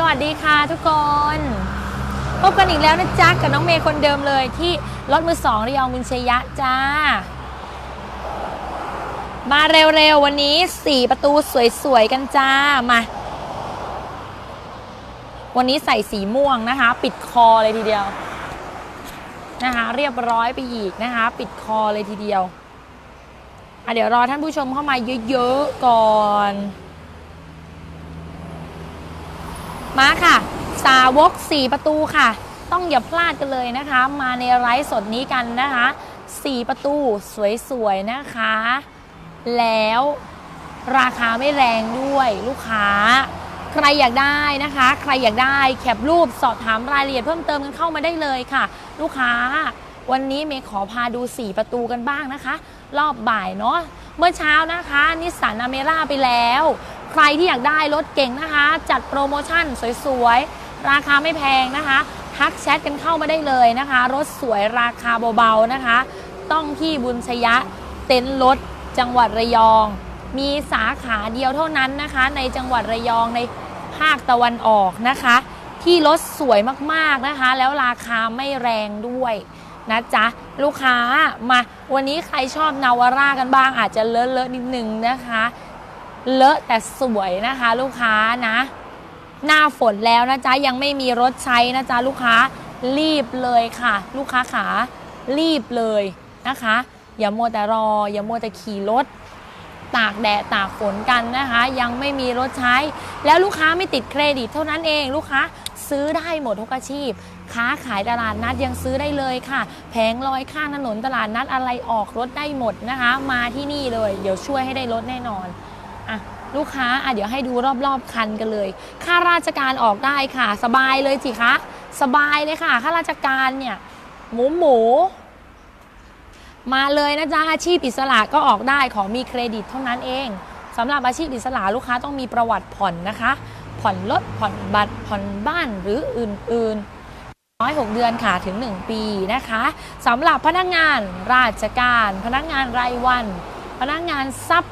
สวัสดีค่ะทุกคนพบกันอีกแล้วนะจ๊ะกับน้องเมย์คนเดิมเลยที่รถมือสองระยองมินเชยะจ้า มาเร็วๆวันนี้ 4 ประตูสวยๆกันจ้ามา วันนี้ใส่สีม่วงนะคะ ปิดคอเลยทีเดียวนะคะ เรียบร้อยไปอีกนะคะ ปิดคอเลยทีเดียวอะเดี๋ยวรอท่านผู้ชมเข้ามาเยอะๆก่อน มาค่ะ สาวก 4 ประตูค่ะ ต้องอย่าพลาดกันเลยนะคะ มาในไลฟ์สดนี้กันนะคะ 4 ประตูสวยๆนะคะ แล้วราคาไม่แรงด้วยลูกค้า ใครอยากได้นะคะ ใครอยากได้แคปรูปสอบถามรายละเอียดเพิ่มเติมกันเข้ามาได้เลยค่ะ ลูกค้า วันนี้เมย์ขอพาดู 4 ประตูกันบ้างนะคะ รอบบ่ายเนาะเมื่อเช้านะคะ นิสสันอเมร่าไปแล้ว ใครที่อยากได้รถเก่งนะคะ จัดโปรโมชั่นสวยๆ ราคาไม่แพงนะคะ ทักแชทกันเข้ามาได้เลยนะคะ รถสวยราคาเบาๆนะคะ ต้องที่บุญชยะเต็นท์รถจังหวัดระยอง มีสาขาเดียวเท่านั้นนะคะ ในจังหวัดระยองในภาคตะวันออกนะคะ ที่รถสวยมากๆนะคะ แล้วราคาไม่แรงด้วยนะจ๊ะ ลูกค้ามาวันนี้ใครชอบนาวาร่ากันบ้างอาจจะเลอะเลอะนิดนึงนะคะ เลอะแต่สวยนะคะลูกค้านะ หน้าฝนแล้วนะจ๊ะยังไม่มีรถใช้นะจ๊ะลูกค้ารีบเลยค่ะ ลูกค้าขารีบเลยนะคะ อย่ามัวแต่รอ อย่ามัวแต่ขี่รถตากแดดตากฝนกันนะคะ ยังไม่มีรถใช้ แล้วลูกค้าไม่ติดเครดิตเท่านั้นเองลูกค้าซื้อได้หมดทุกอาชีพ ค้าขายตลาดนัดยังซื้อได้เลยค่ะ แผงลอยข้างถนนตลาดนัดอะไรออกรถได้หมดนะคะ มาที่นี่เลย เดี๋ยวช่วยให้ได้รถแน่นอน อะลูกค้าอะเดี๋ยวให้ดูรอบๆคันกันเลยค่าราชการออกได้ค่ะ สบายเลยสิคะสบายเลยค่ะค่าราชการเนี่ยหมูหมูมาเลยนะจ๊ะอาชีพอิสระก็ออกได้ขอมีเครดิตเท่านั้นเองสำหรับอาชีพอิสระลูกค้าต้องมีประวัติผ่อนนะคะ ผ่อนรถผ่อนบัตรผ่อนบ้านหรืออื่นๆ น้อย 6 เดือนค่ะถึง 1 ปีนะคะสำหรับพนักงานราชการ พนักงานรายวัน พนักงานซับ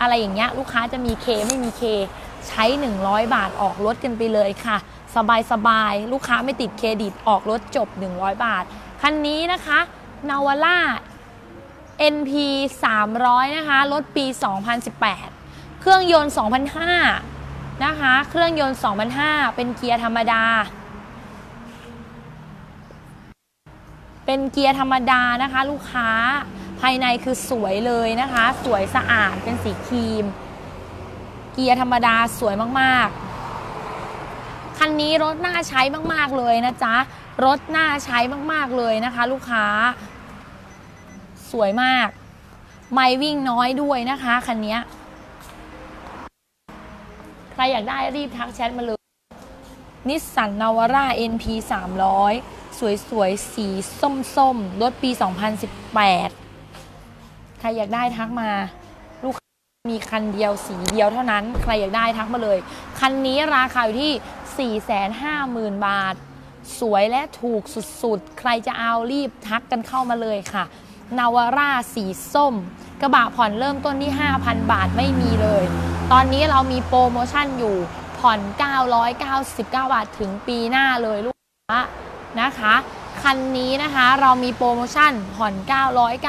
อะไรอย่างเงี้ยลูกค้าจะมีเคไม่มีเคใช้ 100 บาทออกรถกันไปเลยค่ะ สบายๆลูกค้าไม่ติดเครดิตออกรถจบ 100 บาท คันนี้นะคะนาวาร่า NP 300 นะคะ รถปี 2018 เครื่องยนต์ 2005 นะคะ เครื่องยนต์ 2005 เป็นเกียร์ธรรมดา เป็นเกียร์ธรรมดานะคะ ลูกค้า ภายในคือสวยเลยนะคะ สวยสะอาดเป็นสีครีม เกียร์ธรรมดาสวยมากๆ คันนี้รถน่าใช้มากๆเลยนะจ๊ะ รถน่าใช้มากๆเลยนะคะ ลูกค้า สวยมาก ไม่วิ่งน้อยด้วยนะคะคันนี้ใครอยากได้รีบทักแชทมาเลยนิสสันนาวาร่า NP 300 สวยๆสีส้มๆ รถปี 2018 รอยากได้ทักมา ลูกค้ามีคันเดียวสีเดียวเท่านั้น ใครอยากได้ทักมาเลย คันนี้ราคาอยู่ที่ 450,000 บาท สวยและถูกสุดๆ ใครจะเอารีบทักกันเข้ามาเลยค่ะนาวาร่าสีส้ม กระบะผ่อนเริ่มต้นที่ 5,000 บาทไม่มีเลย ตอนนี้เรามีโปรโมชั่นอยู่ผ่อน 999 บาทถึงปีหน้าเลยลูกค้านะคะ คันนี้นะคะ เรามีโปรโมชั่นผ่อน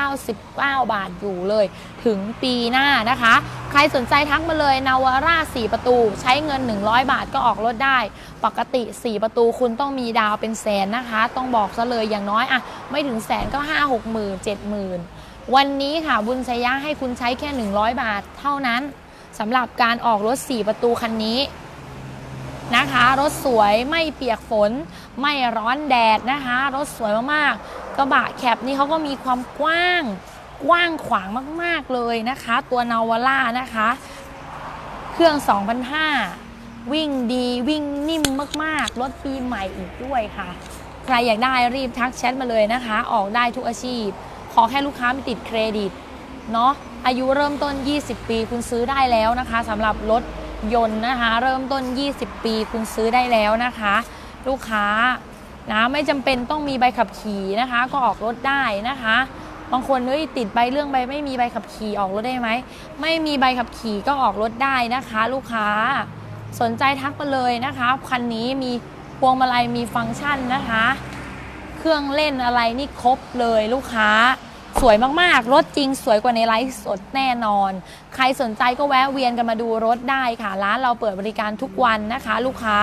999 บาทอยู่เลย ถึงปีหน้านะคะ ใครสนใจทักมาเลยนาวาร่า 4 ประตู ใช้เงิน 100 บาทก็ออกรถได้ ปกติ 4 ประตูคุณต้องมีดาวเป็นแสนนะคะ ต้องบอกซะเลยอย่างน้อยอะไม่ถึงแสนก็ 5 6หมื่น7หมื่นวันนี้ค่ะบุญชยะให้คุณใช้แค่ 100 บาทเท่านั้นสำหรับการออกรถ 4 ประตูคันนี้ นะคะ รถสวยไม่เปียกฝน ไม่ร้อนแดดนะคะ รถสวยมากๆกระบะแคปนี่เขาก็มีความกว้างกว้างขวางมากๆเลยนะคะ ตัวนาวาร่านะคะ เครื่อง 2005 วิ่งดีวิ่งนิ่มมากๆ รถปีใหม่อีกด้วยค่ะ ใครอยากได้รีบทักแชทมาเลยนะคะ ออกได้ทุกอาชีพ ขอแค่ลูกค้าไม่ติดเครดิต เนาะอายุเริ่มต้น 20 ปีคุณซื้อได้แล้วนะคะสำหรับรถ ยนต์นะคะ เริ่มต้น 20 ปีคุณซื้อได้แล้วนะคะ ลูกค้านะไม่จำเป็นต้องมีใบขับขี่นะคะ ก็ออกรถได้นะคะ บางคนเฮ้ยติดใบเรื่องใบไม่มีใบขับขี่ออกรถได้ไหมไม่มีใบขับขี่ก็ออกรถได้นะคะ ลูกค้าสนใจทักมาเลยนะคะคันนี้มีพวงมาลัยมีฟังก์ชันนะคะ เครื่องเล่นอะไรนี่ครบเลยลูกค้า สวยมากๆ รถจริงสวยกว่าในไลฟ์สดแน่นอน ใครสนใจก็แวะเวียนกันมาดูรถได้ค่ะ ร้านเราเปิดบริการทุกวันนะคะ ลูกค้า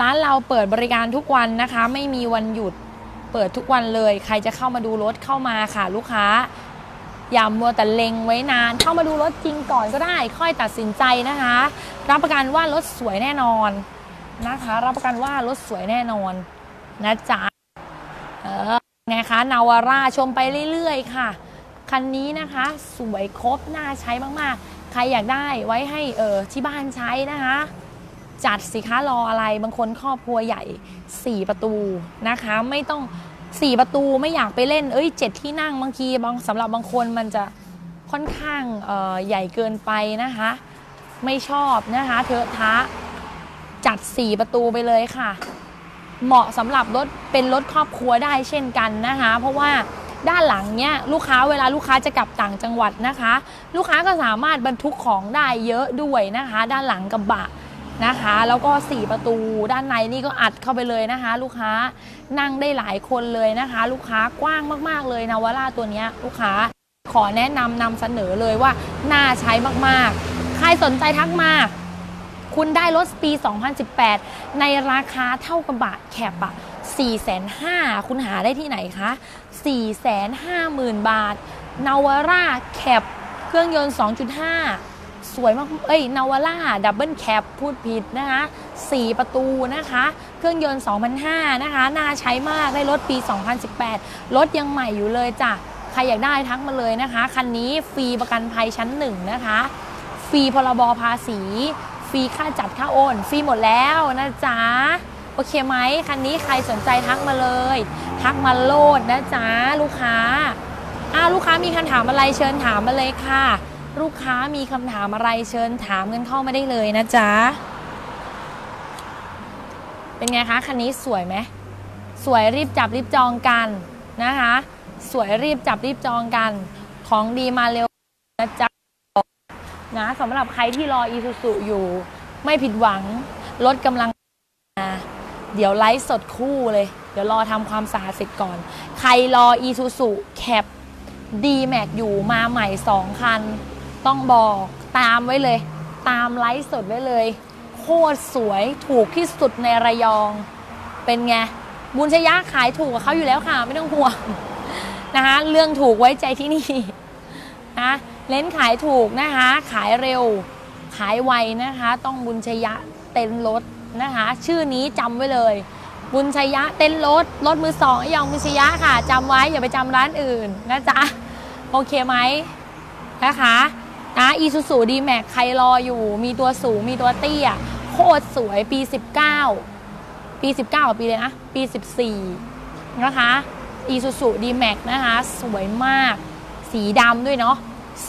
ร้านเราเปิดบริการทุกวันนะคะ ไม่มีวันหยุดเปิดทุกวันเลย ใครจะเข้ามาดูรถเข้ามาค่ะ ลูกค้าอย่ามัวแต่เล็งไว้นาน เข้ามาดูรถจริงก่อนก็ได้ ค่อยตัดสินใจนะคะ รับประกันว่ารถสวยแน่นอนนะคะ รับประกันว่ารถสวยแน่นอน นะจ๊ะเออ ไงคะ นาวาร่าชมไปเรื่อยๆ ค่ะ คันนี้นะคะ สวยครบน่าใช้มากๆ ใครอยากได้ไว้ให้เออที่บ้านใช้นะคะ จัดสิคะรออะไรบางคนครอบครัวใหญ่ 4 ประตูนะคะ ไม่ต้อง 4 ประตูไม่อยากไปเล่น เอ้ยเจ็ดที่นั่งบางทีบางสำหรับบางคนมันจะค่อนข้างออใหญ่เกินไปนะคะ ไม่ชอบนะคะเทอะทะจัด 4 ประตูไปเลยค่ะ เหมาะสำหรับรถเป็นรถครอบครัวได้เช่นกันนะคะ เพราะว่าด้านหลังเนี้ยลูกค้าเวลาลูกค้าจะกลับต่างจังหวัดนะคะ ลูกค้าก็สามารถบรรทุกของได้เยอะด้วยนะคะ ด้านหลังกระบะนะคะ แล้วก็ 4 ประตูด้านในนี่ก็อัดเข้าไปเลยนะคะ ลูกค้านั่งได้หลายคนเลยนะคะ ลูกค้ากว้างมากๆเลยนาวาร่าตัวนี้ลูกค้าขอแนะนำนำเสนอเลยว่าน่าใช้มากๆ ใครสนใจทักมา คุณได้รถปี 2018 ในราคาเท่ากับบะแคปอะ4,500คุณหาได้ที่ไหนคะ 450,000 บาท นาวาร่าแคปเครื่องยนต์ 2.5 สวยมาก เอ้ย นาวาร่าดับเบิลแคปพูดผิดนะคะ 4 ประตูนะคะ เครื่องยนต์ 2,500 นะคะ น่าใช้มาก ได้รถปี 2018 รถยังใหม่อยู่เลยจ้ะ ใครอยากได้ทักมาเลยนะคะ คันนี้ฟรีประกันภัยชั้นหนึ่งนะคะ ฟรีพรบภาษี ฟรีค่าจัดค่าโอนฟรีหมดแล้วนะจ๊ะโอเคไหมคันนี้ใครสนใจทักมาเลย ทักมาโลดนะจ๊ะลูกค้าอ้าวลูกค้ามีคำถามอะไรเชิญถามมาเลยค่ะ ลูกค้ามีคำถามอะไรเชิญถามกันเข้ามาได้เลยนะจ๊ะเป็นไงคะคันนี้สวยไหมสวยรีบจับรีบจองกันนะคะ สวยรีบจับรีบจองกัน ของดีมาเร็วนะจ๊ะ นะสำหรับใครที่รออีซูซูอยู่ ไม่ผิดหวังรถกำลังมาเดี๋ยวไลฟ์สดคู่เลย เดี๋ยวรอทำความสะอาดเสร็จก่อน ใครรออีซูซูแคปดีแม็กอยู่มาใหม่2คัน ต้องบอกตามไว้เลย ตามไลฟ์สดไว้เลย โคตรสวยถูกที่สุดในระยอง เป็นไง บุญชยะขายถูกกับเขาอยู่แล้วค่ะ ไม่ต้องห่วงนะคะเรื่องถูกไว้ใจที่นี่นะ เน้นขายถูกนะคะ ขายเร็ว ขายไวนะคะ ต้องบุญชยะเต็นรถนะคะ ชื่อนี้จำไว้เลย บุญชยะเต็นรถรถมือสองอยองบุญชยะค่ะจำไว้อย่าไปจำร้านอื่นนะจ๊ะโอเคไหมนะคะนะอีซูซูดีแม็กใครรออยู่ มีตัวสูงมีตัวเตี้ย โคตรสวยปี 19 ปี 19ปีเลยนะ ปี 14 นะคะอีซูซูดีแม็กนะคะ สวยมาก สีดำด้วยเนาะ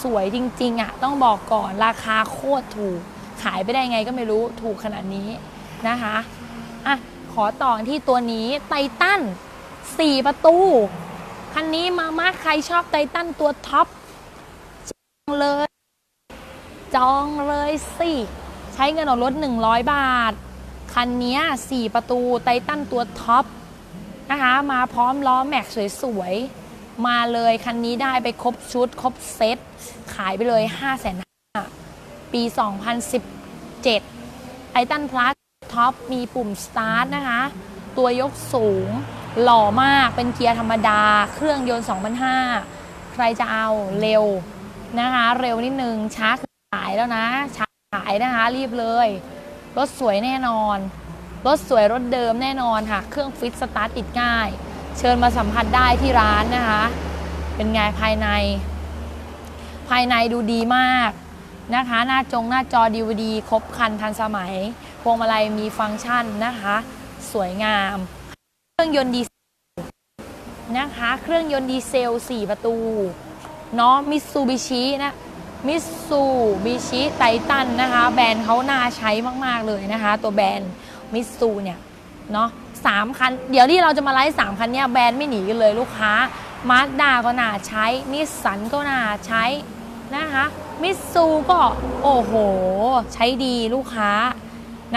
สวยจริงๆอะ่ะต้องบอกก่อนราคาโคตรถูก ขายไปได้ไงก็ไม่รู้ถูกขนาดนี้นะคะอะขอต่อที่ตัวนี้ไททัน4 ประตู คันนี้มามากใครชอบไททันตัวท็อปจองเลย จองเลยสิใช้เงินออกรถ 100 บาท คันนี้4ประตูไททันตัวท็อปนะคะมาพร้อมล้อแม็กสวยๆ มาเลยคันนี้ได้ไปครบชุด ครบเซต ขายไปเลย5 5 0 0 0ปี 2017ไททันพลัสท็อปมีปุ่มสตาร์ทนะคะ ตัวยกสูง หล่อมากเป็นเกียร์ธรรมดา เครื่องยนต์2,500ใครจะเอาเร็วนะคะ เร็วนิดนึงช้าขายแล้วนะช้าขายนะคะ รีบเลย รถสวยแน่นอน รถสวยรถเดิมแน่นอนค่ะ เครื่องฟิตสตาร์ทติดง่าย เชิญมาสัมผัสได้ที่ร้านนะคะ เป็นไงภายใน ภายในดูดีมากนะคะ หน้าจงหน้าจอ DVD ครบคันทันสมัย พวงมาลัยมีฟังก์ชันนะคะ สวยงาม เครื่องยนต์ดีเซลนะคะ เครื่องยนต์ดีเซล 4 ประตูเนาะมิตซูบิชินะมิตซูบิชิไททันนะคะ แบรนด์เขาน่าใช้มาก ๆ เลยนะคะ ตัวแบรนด์มิตซูเนี่ย เนาะสามคัน เดี๋ยวที่เราจะมาไลฟ์สามคันเนี่ยแบรนด์ไม่หนีกันเลยลูกค้ามาสด้าก็น่าใช้นิสสันก็น่าใช้นะคะมิตซูก็โอ้โห ใช้ดีลูกค้า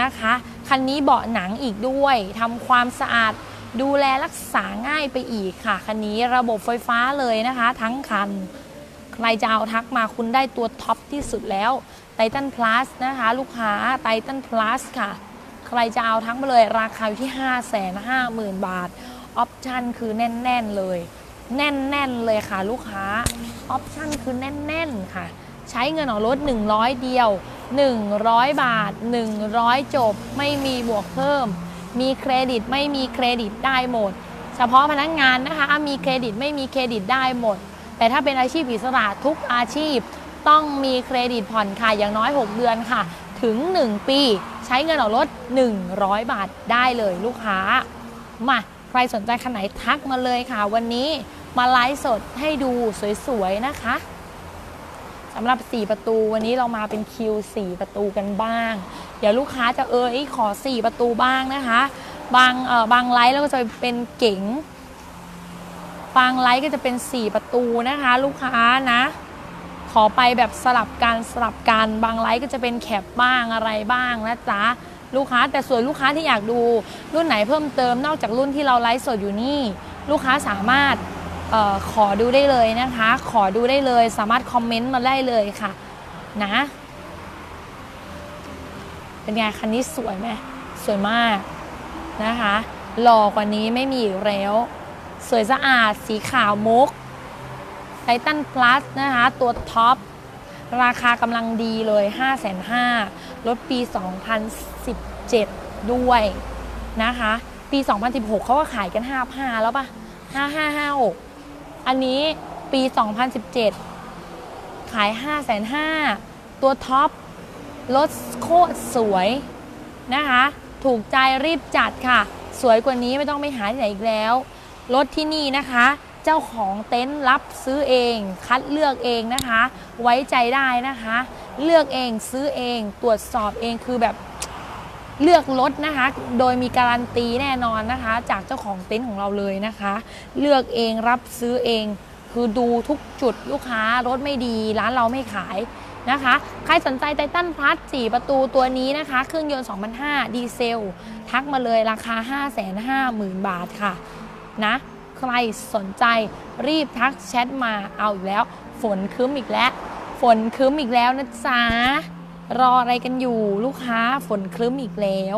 นะคะ คันนี้เบาะหนังอีกด้วยทำความสะอาดดูแลรักษาง่ายไปอีกค่ะ คันนี้ระบบไฟฟ้าเลยนะคะ ทั้งคัน ใครจะเอาทักมาคุณได้ตัวท็อปที่สุดแล้วไททันพลัสนะคะ ลูกค้าไททันพลัสค่ะ ใครจะเอาทั้งมาเลยราคาอยู่ที่ 5 5 0 0 0 0 บาท ออปชันคือแน่น ๆ เลย แน่น ๆ เลยค่ะลูกค้า ออปชันคือแน่น ๆ ค่ะ ใช้เงินออกรถ 100 เดียว 100 บาท 100 จบ ไม่มีบวกเพิ่ม มีเครดิตไม่มีเครดิตได้หมด เฉพาะพนักงานนะคะ มีเครดิตไม่มีเครดิตได้หมด แต่ถ้าเป็นอาชีพอิสระทุกอาชีพต้องมีเครดิตผ่อนค่ะอย่างน้อย 6 เดือนค่ะ ถึง 1 ปี ใช้เงินออกรถ 100 บาทได้เลยลูกค้า มาใครสนใจคันไหนทักมาเลยค่ะ วันนี้มาไลฟ์สดให้ดูสวยๆนะคะสำหรับ 4 ประตูวันนี้เรามาเป็นคิว 4 ประตูกันบ้าง เดี๋ยวลูกค้าจะเออเอ้ยขอ 4 ประตูบ้างนะคะ บางเออบางไลฟ์แล้วก็จะเป็นเก๋งบางไลฟ์ก็จะเป็น 4 ประตูนะคะ ลูกค้านะ อไปแบบสลับกันสลับกันบางไลฟ์ก็จะเป็นแคปบ้างอะไรบ้างนะจ๊ะลูกค้าแต่ส่วนลูกค้าที่อยากดูรุ่นไหนเพิ่มเติมนอกจากรุ่นที่เราไลฟ์สดอยู่นี่ ลูกค้าสามารถออขอดูได้เลยนะคะ ขอดูได้เลย สามารถคอมเมนต์มาได้เลยค่ะ นะ เป็นไงคันนี้สวยไหมสวยมากนะคะหล่อกว่านี้ไม่มีอีกแล้ว สวยสะอาดสีขาวมุก ไททัน plus นะคะ ตัวท็อป ราคากำลังดีเลย 5 5 0 0 0รถปี 2017 ด้วยนะคะ ปี 2016 เขาก็ขายกัน 5 5 แล้วปะ5556 อันนี้ปี 2017 ขาย 5 5 0 0 0ตัวท็อป รถโคตรสวยนะคะ ถูกใจรีบจัดค่ะ สวยกว่านี้ไม่ต้องไปหาที่ไหนอีกแล้ว รถที่นี่นะคะ เจ้าของเต็นท์รับซื้อเอง คัดเลือกเองนะคะ ไว้ใจได้นะคะ เลือกเองซื้อเอง ตรวจสอบเองคือแบบเลือกรถนะคะ โดยมีการันตีแน่นอนนะคะ จากเจ้าของเต็นท์ของเราเลยนะคะ เลือกเองรับซื้อเอง คือดูทุกจุดลูกค้ารถไม่ดีร้านเราไม่ขายนะคะ ใครสนใจไททันพลัส4ประตูตัวนี้นะคะ เครื่องยนต์ 2005 ดีเซล ทักมาเลยราคา 550,000 บาทค่ะ นะ ใครสนใจรีบทักแชทมาเอาอีกแล้ว ฝนคืมอีกแล้ว ฝนคืมอีกแล้วนะจ๊ะรออะไรกันอยู่ลูกค้าฝนครึ้มอีกแล้ว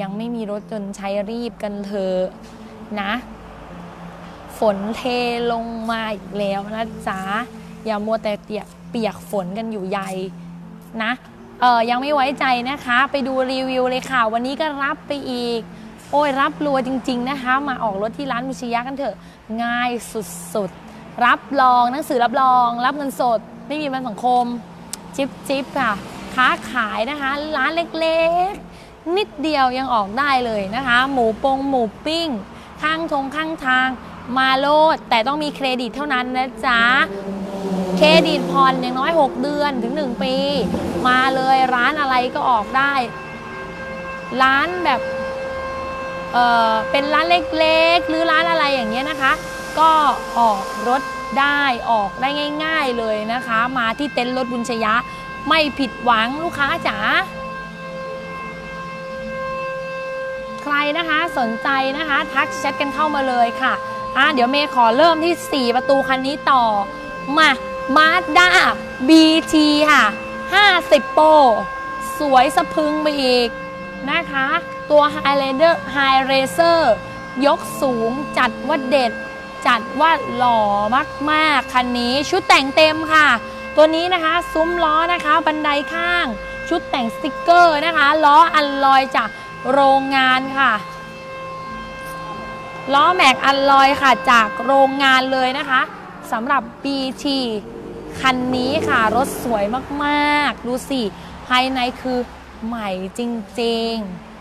ยังไม่มีรถจนใช้รีบกันเถอะนะ ฝนเทลงมาอีกแล้วนะจ๊ะอย่ามัวแต่เปียกเปียกฝนกันอยู่ใหญ่นะเออยังไม่ไว้ใจนะคะ ไปดูรีวิวเลยค่ะ วันนี้ก็รับไปอีก โอ้ยรับรัวจริง ๆนะคะ มาออกรถที่ร้านมุชิยะกันเถอะ ง่ายสุดๆ รับรองหนังสือรับรอง รับเงินสด ไม่มีประกันสังคม จิบจิบค่ะ ค้าขายนะคะ ร้านเล็กๆ นิดเดียวยังออกได้เลยนะคะ หมูปงหมูปิ้ง ข้างทงข้างทาง มาโลด แต่ต้องมีเครดิตเท่านั้นนะจ๊ะเครดิตผ่อนอย่างน้อย 6 เดือนถึง 1 ปี มาเลยร้านอะไรก็ออกได้ ร้านแบบ เเป็นร้านเล็กๆ หรือร้านอะไรอย่างเงี้ยนะคะ ก็ออกรถได้ออกได้ง่าย ๆเลยนะคะ มาที่เต็นท์รถบุญชยะ ไม่ผิดหวังลูกค้าจ๋าใครนะคะสนใจนะคะทักแชทกันเข้ามาเลยค่ะอะ เดี๋ยวเมย์ขอเริ่มที่ 4 ประตูคันนี้ต่อ มามาด้า BT ค่ะ 50 โปรสวยสะพึงไปอีก นะคะ ตัว Highlander High Racer ยกสูงจัดว่าเด็ด จัดว่าหล่อมากๆ คันนี้ชุดแต่งเต็มค่ะ ตัวนี้นะคะ ซุ้มล้อนะคะ บันไดข้าง ชุดแต่งสติกเกอร์นะคะ ล้ออันลอยจากโรงงานค่ะ ล้อแม็กอันลอยค่ะจากโรงงานเลยนะคะสำหรับ BT คันนี้ค่ะ รถสวยมาก ๆ ดูสิ ภายในคือ ใหม่จริง ๆ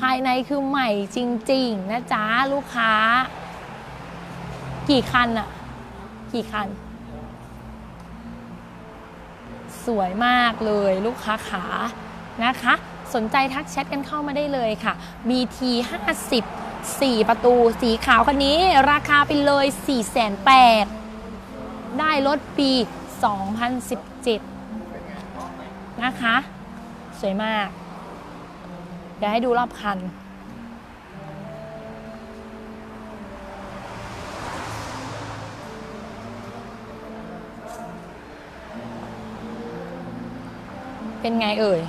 ภายในคือใหม่จริง ๆ นะจ๊ะ ลูกค้า กี่คันอะกี่คัน สวยมากเลยลูกค้าขานะคะสนใจทักแชทกันเข้ามาได้เลยค่ะ BT 50 4 ประตูสีขาวคันนี้ราคาไปเลย 4 8 0 0 0ได้รถปี 2017 นะคะ สวยมาก เดี๋ยวให้ดูรอบคัน เป็นไงเอ่ย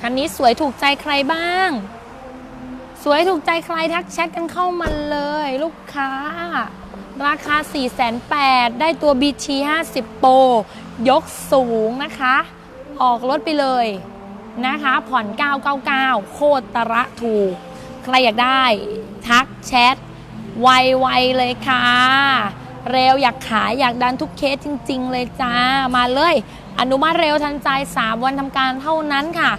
คันนี้สวยถูกใจใครบ้าง สวยถูกใจใครทักแชทกันเข้ามาเลยลูกค้าราคา 4 8 0 0 0 ได้ตัว BT 50 Pro ยกสูงนะคะ ออกรถไปเลยนะคะ ผ่อน 999 โคตรตระถูก ใครอยากได้ ทักแชทไวๆเลยค่ะ เร็วอยากขายอยากดันทุกเคสจริง ๆ เลยจ้า มาเลย อนุมัติเร็วทันใจ 3 วันทำการเท่านั้นค่ะ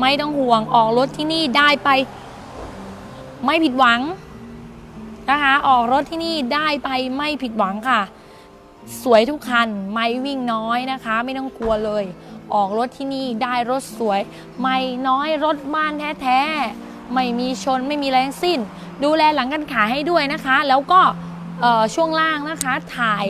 ไม่ต้องห่วงออกรถที่นี่ได้ไป ไม่ผิดหวังนะคะ ออกรถที่นี่ได้ไปไม่ผิดหวังค่ะ สวยทุกคัน ไม่วิ่งน้อยนะคะ ไม่ต้องกลัวเลย ออกรถที่นี่ได้รถสวย ไม่น้อยรถบ้านแท้ๆ ไม่มีชนไม่มีแรงสิ้น ดูแลหลังกันขายให้ด้วยนะคะ แล้วก็ช่วงล่างนะคะ ถ่าย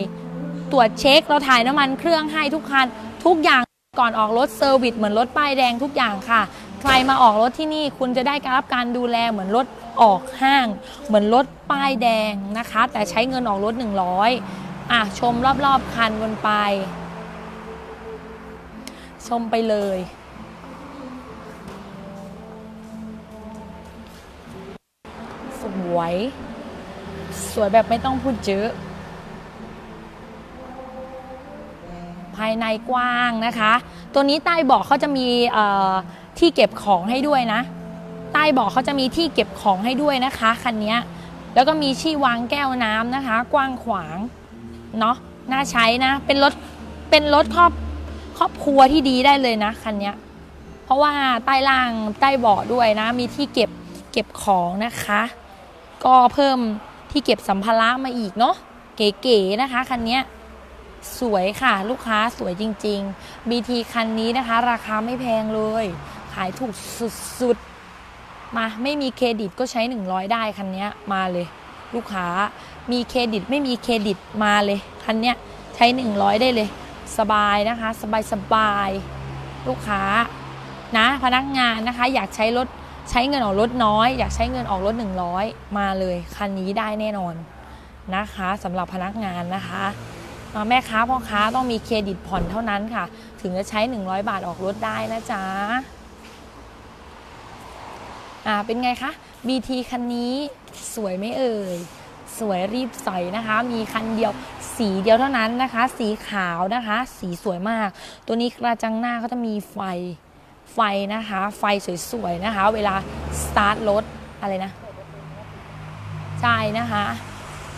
ตรวจเช็ค เราถ่ายน้ำมันเครื่องให้ทุกคัน ทุกอย่างก่อนออกรถเซอร์วิสเหมือนรถป้ายแดงทุกอย่างค่ะ ใครมาออกรถที่นี่คุณจะได้การรับการดูแลเหมือนรถออกห้าง เหมือนรถป้ายแดงนะคะ แต่ใช้เงินออกรถ 100อะชมรอบๆคันบนไป ชมไปเลย สวย สวยแบบไม่ต้องพูดเยอะภายในกว้างนะคะ ตัวนี้ใต้เบาะเขาจะมีที่เก็บของให้ด้วยนะ ใต้เบาะเขาจะมีที่เก็บของให้ด้วยนะคะคันนี้แล้วก็มีที่วางแก้วน้ำนะคะ กว้างขวางเนาะน่าใช้นะ เป็นรถเป็นรถครอบ ครอบครัวที่ดีได้เลยนะคันนี้เพราะว่าใต้ล่างใต้เบาะด้วยนะ มีที่เก็บเก็บของนะคะ ก็เพิ่มที่เก็บสัมภาระมาอีกเนาะเก๋ๆนะคะคันนี้สวยค่ะลูกค้าสวยจริง ๆ BT คันนี้นะคะ ราคาไม่แพงเลย ขายถูกสุดๆ มาไม่มีเครดิตก็ใช้ 100 ได้คันนี้มาเลย ลูกค้ามีเครดิตไม่มีเครดิตมาเลย คันนี้ใช้ 100 ได้เลย สบายนะคะสบายสบายลูกค้านะพนักงานนะคะ อยากใช้รถใช้เงินออกรถน้อย อยากใช้เงินออกรถ 100 มาเลยคันนี้ได้แน่นอนนะคะสำหรับพนักงานนะคะอ่าแม่ค้าพ่อค้าต้องมีเครดิตผ่อนเท่านั้นค่ะ ถึงจะใช้ 100 บาทออกรถได้นะจ๊ะอ่าเป็นไงคะ BT คันนี้สวยไหมเอ่ย สวยรีบใส่นะคะ มีคันเดียวสีเดียวเท่านั้นนะคะ สีขาวนะคะ สีสวยมาก ตัวนี้กระจังหน้าเขาจะมีไฟไฟนะคะ ไฟสวยๆนะคะ เวลาสตาร์ทรถอะไรนะใช่นะคะ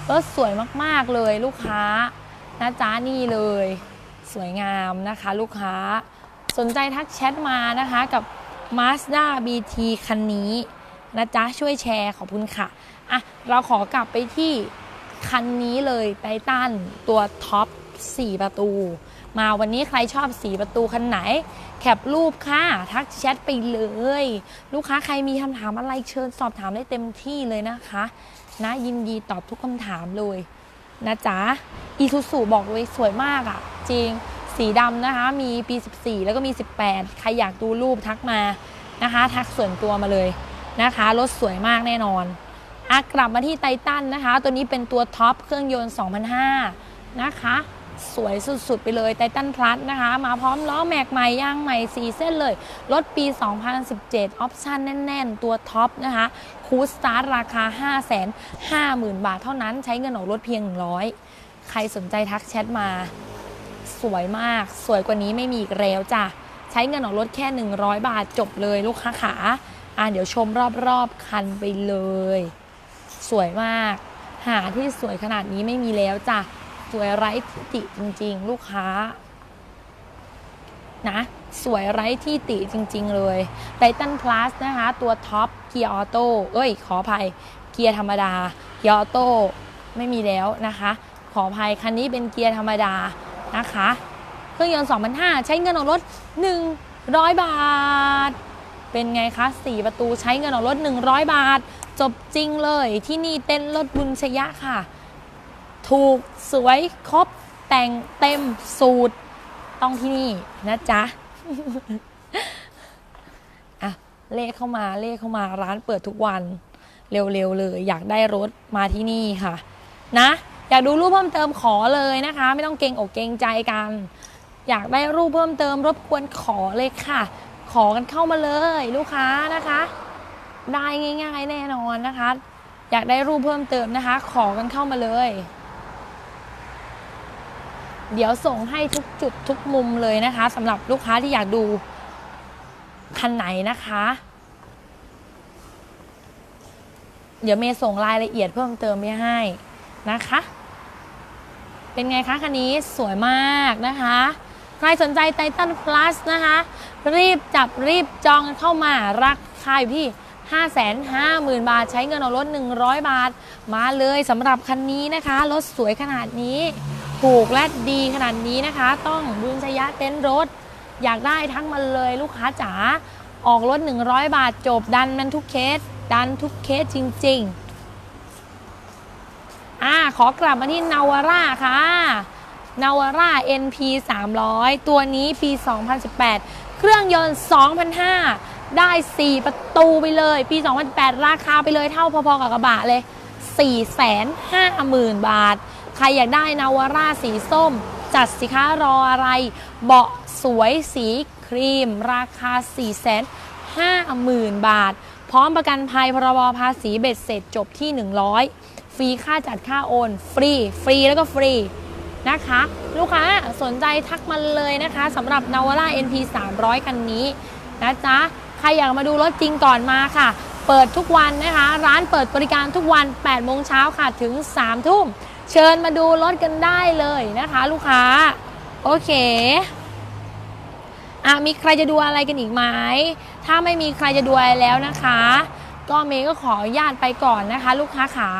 รถสวยมากๆเลยลูกค้านะจ๊ะนี่เลย สวยงามนะคะ ลูกค้าสนใจทักแชทมานะคะกับ Mazda BT คันนี้นะจ๊ะช่วยแชร์ขอบคุณค่ะ อะเราขอกลับไปที่คันนี้เลยไททันตัวท็อป4 ประตู มาวันนี้ใครชอบ 4 ประตูคันไหน แคปรูปค่ะ ทักแชทไปเลย ลูกค้าใครมีคำถามอะไรเชิญสอบถามได้เต็มที่เลยนะคะนะยินดีตอบทุกคำถามเลยนะจ๊ะอีซูซูบอกเลยสวยมากอะ่ะ จริงสีดำนะคะ มีปี 14 แล้วก็มี 18 ใครอยากดูรูปทักมานะคะ ทักส่วนตัวมาเลยนะคะ รถสวยมากแน่นอน อะกลับมาที่ไททันนะคะ ตัวนี้เป็นตัวท็อปเครื่องยนต์ 2005 นะคะ สวยสุดๆ ไปเลยไททันพลัสนะคะ มาพร้อมล้อแม็กใหม่ยางใหม่4เส้นเลย รถปี 2017 ออปชั่นแน่นๆ ตัวท็อปนะคะ คูสตาร์ทราคา 550,000 บาทเท่านั้นใช้เงินออกรถเพียง 100 ใครสนใจทักแชทมา สวยมาก สวยกว่านี้ไม่มีอีกแล้วจ้ะ ใช้เงินออกรถแค่ 100 บาทจบเลยลูกค้าขาอะเดี๋ยวชมรอบๆ คันไปเลย สวยมาก หาที่สวยขนาดนี้ไม่มีแล้วจ้ะ สวยไร้ที่ติจริง ๆ ลูกค้านะสวยไร้ที่ติจริง ๆ เลยไ i ทันพลัสนะคะ ตัวท็อปเกียร์ออโต้เอ้ย ขออภัย เกียร์ธรรมดา เกียร์ออโต้ไม่มีแล้วนะคะ ขออภัย คันนี้เป็นเกียร์ธรรมดานะคะ เครื่องยนต์2,500ใช้เงินออกรถ 100 บาท เป็นไงคะ 4 ประตูใช้เงินออกรถ 100 บาท จบจริงเลยที่นี่เต้นรถบุญชยะค่ะ ถูกสวยครบแต่งเต็มสูตร ต้องที่นี่นะจ๊ะอะเลขเข้ามาเลขเข้ามาร้านเปิดทุกวัน เร็วๆเลย อยากได้รถมาที่นี่ค่ะ นะ อยากดูรูปเพิ่มเติมขอเลยนะคะ ไม่ต้องเกรงอกเกรงใจกัน อยากได้รูปเพิ่มเติมรบกวนขอเลยค่ะ ขอกันเข้ามาเลยลูกค้านะคะ ได้ง่าย ๆ แน่นอนนะคะ อยากได้รูปเพิ่มเติมนะคะ ขอกันเข้ามาเลย เดี๋ยวส่งให้ทุกจุดทุกมุมเลยนะคะสำหรับลูกค้าที่อยากดูคันไหนนะคะ เดี๋ยวเมย์ส่งรายละเอียดเพิ่มเติมไปให้นะคะ เป็นไงคะคันนี้สวยมากนะคะ ใครสนใจไททัน plus นะคะ รีบจับรีบจองเข้ามาราคาอยู่ที่ 550,000 บาท ใช้เงินเอารถ 100 บาท มาเลยสำหรับคันนี้นะคะ รถสวยขนาดนี้ถูกและดีขนาดนี้นะคะ ต้องบุญชยะเต้นรถ อยากได้ทั้งมาเลยลูกค้าจ๋าออกรถ 100 บาทจบดันมันทุกเคส ดันทุกเคสจริง ๆ อ่าขอกลับมาที่นาวาร่าค่ะนาวาร่า NP 300 ตัวนี้ปี 2018 เครื่องยนต์ 2,005 ได้ 4 ประตูไปเลย ปี 2008 ราคาไปเลยเท่าพอๆกับกระบะเลย 450,000 บาท ใครอยากได้นาวาร่าสีส้ม จัดสิคะรออะไร เบาะสวยสีครีม ราคา 450,000 บาท พร้อมประกันภัยพรบภาษีเบ็ดเสร็จจบที่ 100 ฟรีค่าจัดค่าโอน ฟรี ฟรีแล้วก็ฟรีนะคะ ลูกค้าสนใจทักมาเลยนะคะสำหรับ n a v a r a NP 300 คันนี้นะจ๊ะ ใครอยากมาดูรถจริงก่อนมาค่ะ เปิดทุกวันนะคะ ร้านเปิดบริการทุกวัน8โมงเช้าค่ะถึง3ทุ่มเชิญมาดูรถกันได้เลยนะคะ ลูกค้า โอเคอะมีใครจะดูอะไรกันอีกไหมถ้าไม่มีใครจะดูอะไรแล้วนะคะ ก็เมย์ก็ขออนุญาตไปก่อนนะคะ ลูกค้าขา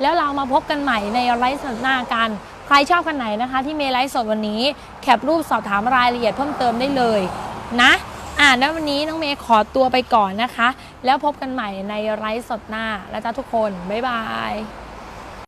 แล้วเรามาพบกันใหม่ในไลฟ์สดหน้ากัน ใครชอบคันไหนนะคะ ที่เมย์ไลฟ์สดวันนี้ แคปรูปสอบถามรายละเอียดเพิ่มเติมได้เลยนะ อ่าแล้ววันนี้น้องเมย์ขอตัวไปก่อนนะคะ แล้วพบกันใหม่ในไลฟ์สดหน้าแล้วจ้าทุกคน บ๊ายบาย